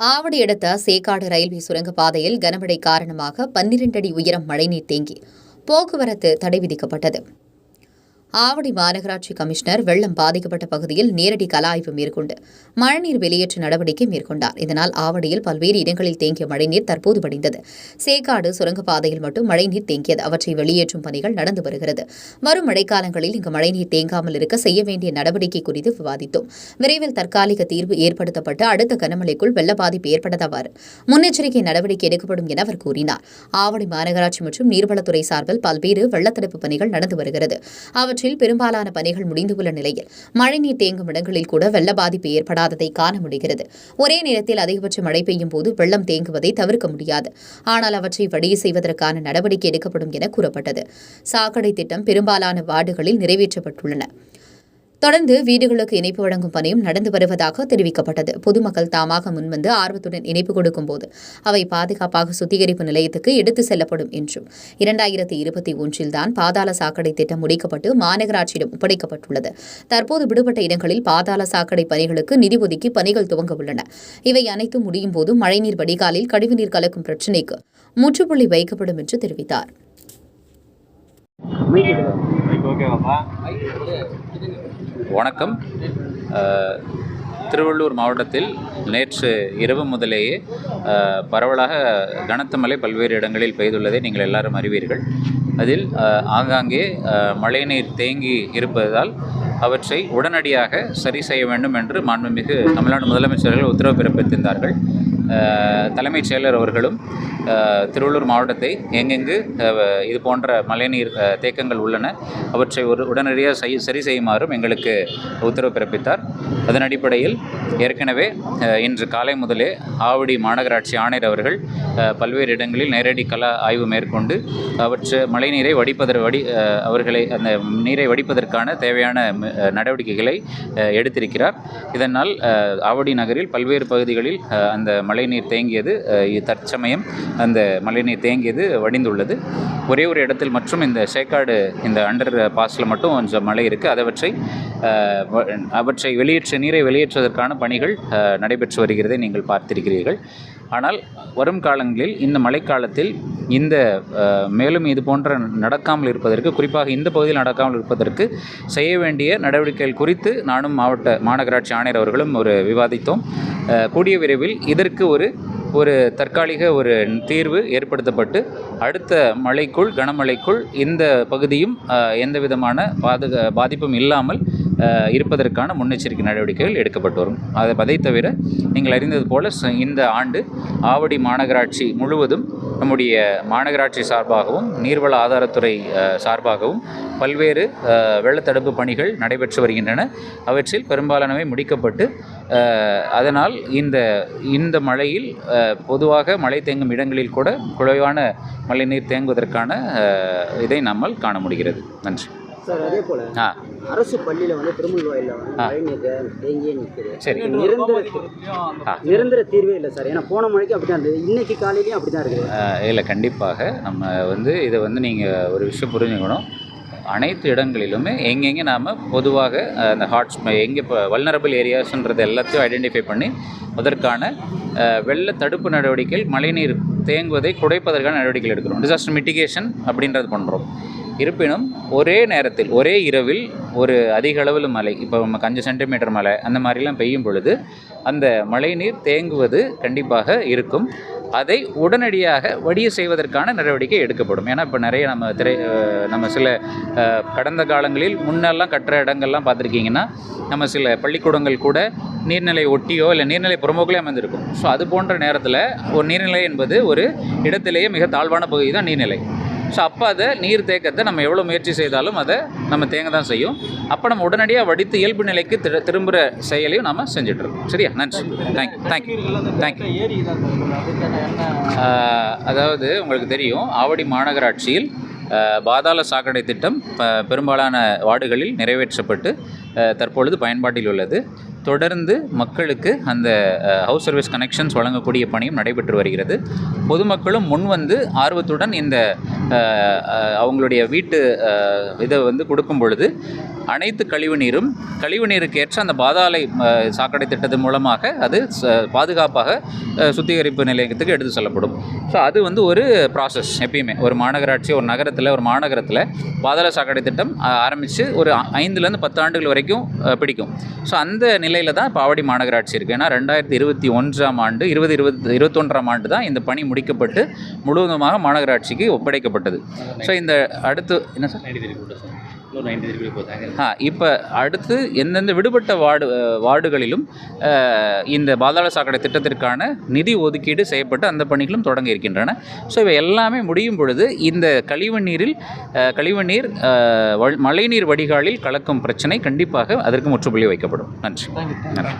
ஆவடி அடுத்த சேக்காடு ரயில்வே சுரங்கப்பாதையில் கனமழை காரணமாக பன்னிரண்டு அடி உயரம் மழைநீர் தேங்கி போக்குவரத்து தடை விதிக்கப்பட்டது. ஆவடி மாநகராட்சி கமிஷனர் வெள்ளம் பாதிக்கப்பட்ட பகுதியில் நேரடி கல ஆய்வு மேற்கொண்டு மழைநீர் வெளியேற்ற நடவடிக்கை மேற்கொண்டார். இதனால் ஆவடியில் பல்வேறு இடங்களில் தேங்கிய மழைநீர் தற்போது வடிந்தது. சேக்காடு சுரங்கப்பாதையில் மட்டும் மழைநீர் தேங்கியது. அவற்றை வெளியேற்றும் பணிகள் நடந்து வருகிறது. வரும் மழைக்காலங்களில் இங்கு மழைநீர் தேங்காமல் இருக்க செய்ய வேண்டிய நடவடிக்கை குறித்து விவாதித்தோம். விரைவில் தற்காலிக தீர்வு ஏற்படுத்தப்பட்டு அடுத்த கனமழைக்குள் வெள்ள பாதிப்பு ஏற்படாதவாறு முன்னெச்சரிக்கை நடவடிக்கை எடுக்கப்படும் என அவர் கூறினார். ஆவடி மாநகராட்சி மற்றும் நீர்வளத்துறை சார்பில் பல்வேறு வெள்ளத்தடுப்பு பணிகள் நடந்து வருகிறது. அவற்றில் பெரும்பாலான பணிகள் முடிந்துள்ள நிலையில் மழைநீர் தேங்கும் இடங்களில் கூட வெள்ள பாதிப்பு ஏற்படாததை காண முடிகிறது. ஒரே நேரத்தில் அதிகபட்ச மழை பெய்யும் போது வெள்ளம் தேங்குவதை தவிர்க்க முடியாது. ஆனால் அவற்றை வடிய செய்வதற்கான நடவடிக்கை எடுக்கப்படும் என கூறப்பட்டது. சாக்கடை திட்டம் பெரும்பாலான வார்டுகளில் நிறைவேற்றப்பட்டுள்ளன. தொடர்ந்து வீடுகளுக்கு இணைப்பு வழங்கும் பணியும் நடந்து வருவதாக தெரிவிக்கப்பட்டது. பொதுமக்கள் தாமாக முன்வந்து ஆர்வத்துடன் இணைப்பு கொடுக்கும் போது அவை பாதுகாப்பாக சுத்திகரிப்பு நிலையத்துக்கு எடுத்து செல்லப்படும் என்றும் இரண்டாயிரத்தி இருபத்தி ஒன்றில் தான் பாதாள சாக்கடை திட்டம் முடிக்கப்பட்டு மாநகராட்சியிடம் ஒப்படைக்கப்பட்டுள்ளது. தற்போது விடுபட்ட இடங்களில் பாதாள சாக்கடை பணிகளுக்கு நிதி ஒதுக்கி பணிகள் துவங்க உள்ளன. இவை அனைத்தும் முடியும் போது மழைநீர் வடிகாலில் கழிவுநீர் கலக்கும் பிரச்சினைக்கு முற்றுப்புள்ளி வைக்கப்படும் என்று தெரிவித்தார். வணக்கம். திருவள்ளூர் மாவட்டத்தில் நேற்று இரவு முதலேயே பரவலாக கனத்த மழை பல்வேறு இடங்களில் பெய்துள்ளதை நீங்கள் எல்லாரும் அறிவீர்கள். அதில் ஆங்காங்கே மழைநீர் தேங்கி இருப்பதால் அவற்றை உடனடியாக சரி செய்ய வேண்டும் என்று மாண்புமிகு தமிழ்நாடு முதலமைச்சர்கள் உத்தரவு பிறப்பித்திருந்தார்கள். தலைமைச் செயலர் அவர்களும் திருவள்ளூர் மாவட்டத்தை எங்கெங்கு இது போன்ற மழைநீர் தேக்கங்கள் உள்ளன அவற்றை ஒரு உடனடியாக சரி செய்யுமாறும் எங்களுக்கு உத்தரவு பிறப்பித்தார். அதன் அடிப்படையில் ஏற்கனவே இன்று காலை முதலே ஆவடி மாநகராட்சி ஆணையர் அவர்கள் பல்வேறு இடங்களில் நேரடி கள ஆய்வு மேற்கொண்டு அவற்றை மழைநீரை வடிப்பதற்கு வடி அவர்களை அந்த நீரை வடிப்பதற்கான தேவையான நடவடிக்கைகளை எடுத்திருக்கிறார். இதனால் ஆவடி நகரில் பல்வேறு பகுதிகளில் அந்த மழை மழைநீர் தேங்கியது தற்சமயம் அந்த மழைநீர் தேங்கியது வடிந்துள்ளது. ஒரே ஒரு இடத்தில் மற்றும் இந்த சேக்காடு இந்த அண்டர் பாஸில் மட்டும் கொஞ்சம் மழை இருக்குது அதவற்றை அவற்றை வெளியேற்ற நீரை வெளியேற்றுவதற்கான பணிகள் நடைபெற்று வருகிறதை நீங்கள் பார்த்திருக்கிறீர்கள். ஆனால் வரும் காலங்களில் இந்த மழைக்காலத்தில் இந்த மேலும் இது போன்ற நடக்காமல் இருப்பதற்கு குறிப்பாக இந்த பகுதியில் நடக்காமல் இருப்பதற்கு செய்ய வேண்டிய நடவடிக்கைகள் குறித்து நானும் மாவட்ட மாநகராட்சி ஆணையர் அவர்களும் ஒரு விவாதித்தோம். கூடிய விரைவில் இதற்கு ஒரு ஒரு தற்காலிக ஒரு தீர்வு ஏற்படுத்தப்பட்டு அடுத்த மழைக்குள் கனமழைக்குள் இந்த பகுதியும் எந்த விதமான பாதுகா பாதிப்பும் இல்லாமல் இருப்பதற்கான முன்னெச்சரிக்கை நடவடிக்கைகள் எடுக்கப்பட்டு வரும். அதை அதை தவிர நீங்கள் அறிந்தது போல இந்த ஆண்டு ஆவடி மாநகராட்சி முழுவதும் நம்முடைய மாநகராட்சி சார்பாகவும் நீர்வள ஆதாரத்துறை சார்பாகவும் பல்வேறு வெள்ளத்தடுப்பு பணிகள் நடைபெற்று வருகின்றன. அவற்றில் பெரும்பாலானவை முடிக்கப்பட்டு அதனால் இந்த இந்த மழையில் பொதுவாக மழை தேங்கும் இடங்களில் கூட குறைவான மழைநீர் தேங்குவதற்கான இதை நம்மால் காண முடிகிறது. நன்றி. சார் அதே போல அரசு பள்ளியில வந்து திருமல் வாயில வந்து. மழைநீர் தேங்கியே நிற்குது. சரி. நிரந்தர. நிரந்தர தீர்வே இல்லை சார். ஏன்னா போன மழைக்கு அப்படிதான் இருந்தது. இன்னைக்கு காலையிலயும் அப்படிதான் இருக்குது. அஹ், இல்லை கண்டிப்பாக நம்ம வந்து இதை வந்து நீங்கள் ஒரு விஷயம் புரிஞ்சுக்கணும். அனைத்து இடங்களிலுமே எங்கெங்கே நாம் பொதுவாக அந்த ஹாட்ஸ் எங்கே இப்போ வல்னரபிள் ஏரியாஸ்ன்றது எல்லாத்தையும் ஐடென்டிஃபை பண்ணி அதற்கான வெள்ள தடுப்பு நடவடிக்கைகள் மழைநீர் தேங்குவதை குறைப்பதற்கான நடவடிக்கைகள் எடுக்கிறோம். டிசாஸ்டர் மிட்டிகேஷன் அப்படின்றது பண்ணுறோம் இருப்பினும் ஒரே நேரத்தில் ஒரே இரவில் ஒரு அதிக அளவில் மழை இப்போ நம்ம அஞ்சு சென்டிமீட்டர் மழை அந்த மாதிரிலாம் பெய்யும் பொழுது அந்த மழைநீர் தேங்குவது கண்டிப்பாக இருக்கும். அதை உடனடியாக வடிய செய்வதற்கான நடவடிக்கை எடுக்கப்படும். ஏன்னா இப்போ நிறைய நம்ம திரை நம்ம சில கடந்த காலங்களில் முன்னெல்லாம் கட்டுற இடங்கள்லாம் பார்த்துருக்கீங்கன்னா நம்ம சில பள்ளிக்கூடங்கள் கூட நீர்நிலை ஒட்டியோ இல்லை நீர்நிலை புறம்போக்கிலே அமைந்திருக்கும். ஸோ அது போன்ற நேரத்தில் ஒரு நீர்நிலை என்பது ஒரு இடத்திலேயே மிக தாழ்வான பகுதி தான் நீர்நிலை. ஸோ அப்போ அதை நீர் தேக்கத்தை நம்ம எவ்வளோ முயற்சி செய்தாலும் அதை நம்ம தேங்க தான் செய்யும். அப்போ நம்ம உடனடியாக வடித்து இயல்பு நிலைக்கு திரு திரும்புகிற செயலையும் நம்ம செஞ்சிட்ருக்கோம் சரியா? நன்றி. தேங்க்யூ தேங்க்யூ தேங்க்யூ அதாவது உங்களுக்கு தெரியும் ஆவடி மாநகராட்சியில் பாதாள சாக்கடை திட்டம் பெரும்பாலான வார்டுகளில் நிறைவேற்றப்பட்டு தற்பொழுது பயன்பாட்டில் உள்ளது. தொடர்ந்து மக்களுக்கு அந்த ஹவுஸ் சர்வீஸ் கனெக்ஷன்ஸ் வழங்கக்கூடிய பணியும் நடைபெற்று வருகிறது. பொதுமக்களும் முன் வந்து ஆர்வத்துடன் இந்த அவங்களுடைய வீட்டு இதை வந்து கொடுக்கும் பொழுது அனைத்து கழிவு நீரும் கழிவு நீருக்கு ஏற்ற அந்த பாதாளை சாக்கடை திட்டத்தின் மூலமாக அது ச- பாதுகாப்பாக சுத்திகரிப்பு நிலையத்துக்கு எடுத்து செல்லப்படும். ஸோ அது வந்து ஒரு ப்ராசஸ் எப்பயுமே. ஒரு மாநகராட்சி ஒரு நகரத்தில் ஒரு மாநகரத்தில் பாதாள சாக்கடை திட்டம் ஆரம்பித்து ஒரு ஐந்துலேருந்து பத்து ஆண்டுகள் வரைக்கும் அஹ், பிடிக்கும். ஸோ அந்த நிலையில் தான் இப்போ ஆவடி மாநகராட்சி இருக்குது ஏன்னா ரெண்டாயிரத்தி இருபத்தி ஒன்றாம் ஆண்டு இருபது இருபது இருபத்தொன்றாம் ஆண்டு தான் இந்த பணி முடிக்கப்பட்டு முழுவதுமாக மாநகராட்சிக்கு ஒப்படைக்கப்பட்டது. ஸோ இந்த அடுத்து என்ன சார்? ஆ இப்போ அடுத்து எந்தெந்த விடுபட்ட வார்டு வார்டுகளிலும் இந்த பாதாள சாக்கடை திட்டத்திற்கான நிதி ஒதுக்கீடு செய்யப்பட்டு அந்த பணிகளும் தொடங்க இருக்கின்றன. ஸோ இவை எல்லாமே முடியும் பொழுது இந்த கழிவு நீரில் கழிவு நீர் மழைநீர் வடிகாலில் கலக்கும் பிரச்சனை கண்டிப்பாக அதற்கு முற்றுப்புள்ளி வைக்கப்படும். நன்றி. நன்றி.